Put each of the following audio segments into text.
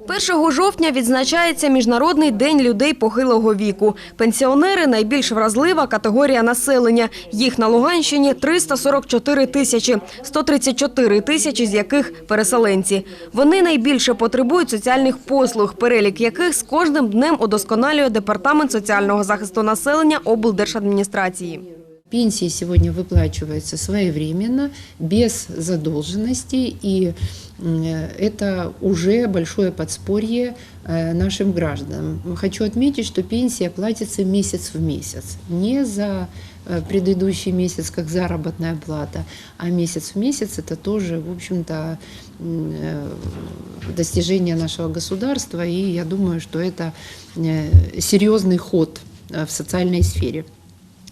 1 жовтня відзначається Міжнародний день людей похилого віку. Пенсіонери – найбільш вразлива категорія населення. Їх на Луганщині 344 тисячі, 134 тисячі з яких – переселенці. Вони найбільше потребують соціальних послуг, перелік яких з кожним днем удосконалює Департамент соціального захисту населення облдержадміністрації. Пенсии сегодня выплачиваются своевременно, без задолженности, и м, это уже большое подспорье э, нашим гражданам. Хочу отметить, что пенсия платится месяц в месяц, не за э, предыдущий месяц как заработная плата, а месяц в месяц это тоже, в общем-то, э, достижение нашего государства, и я думаю, что это э, серьезный ход э, в социальной сфере.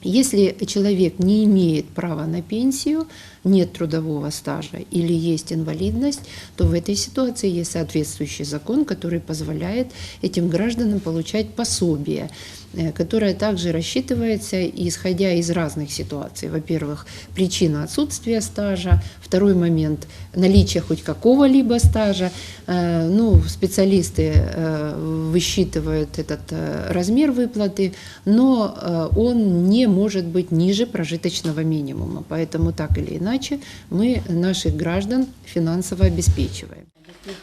Если человек не имеет права на пенсию, нет трудового стажа или есть инвалидность, то в этой ситуации есть соответствующий закон, который позволяет этим гражданам получать пособие, э, которое также рассчитывается, исходя из разных ситуаций. Во-первых, причина отсутствия стажа, второй момент – наличие хоть какого-либо стажа. Э, Ну, специалисты э, высчитывают этот размер выплаты, но он не может быть ниже прожиточного минимума. Поэтому так или иначе мы наших граждан финансово обеспечиваем.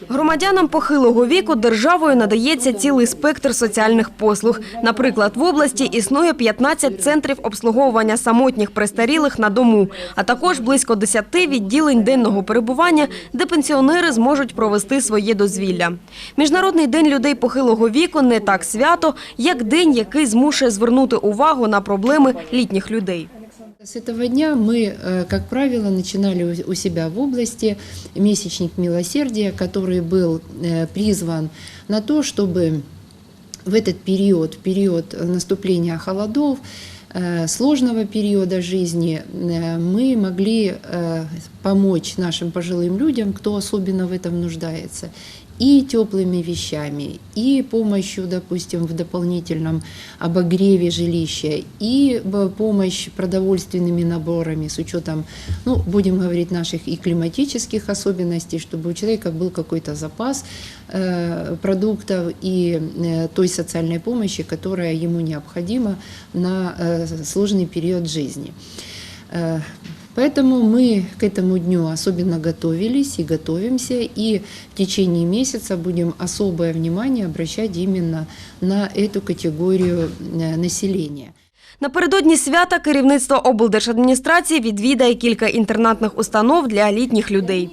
Громадянам похилого віку державою надається цілий спектр соціальних послуг. Наприклад, в області існує 15 центрів обслуговування самотніх престарілих на дому, а також близько 10 відділень денного перебування, де пенсіонери зможуть провести своє дозвілля. Міжнародний день людей похилого віку не так свято, як день, який змушує звернути увагу на проблеми літніх людей. С этого дня мы, э, как правило, начинали у- себя в области месячник милосердия, который был э, призван на то, чтобы в этот период, в период наступления холодов, сложного периода жизни, э, мы могли э, помочь нашим пожилым людям, кто особенно в этом нуждается, и теплыми вещами, и помощью, допустим, в дополнительном обогреве жилища, и помощь продовольственными наборами с учетом, ну, будем говорить, наших и климатических особенностей, чтобы у человека был какой-то запас э, продуктов и э, той социальной помощи, которая ему необходима на э, сложный период жизни. Э, Поэтому мы к этому дню особенно готовились и готовимся, и в течение месяца будем особое внимание обращать именно на эту категорию э, населения. Напередодні свята керівництво облдержадміністрації відвідає кілька інтернатних установ для літніх людей.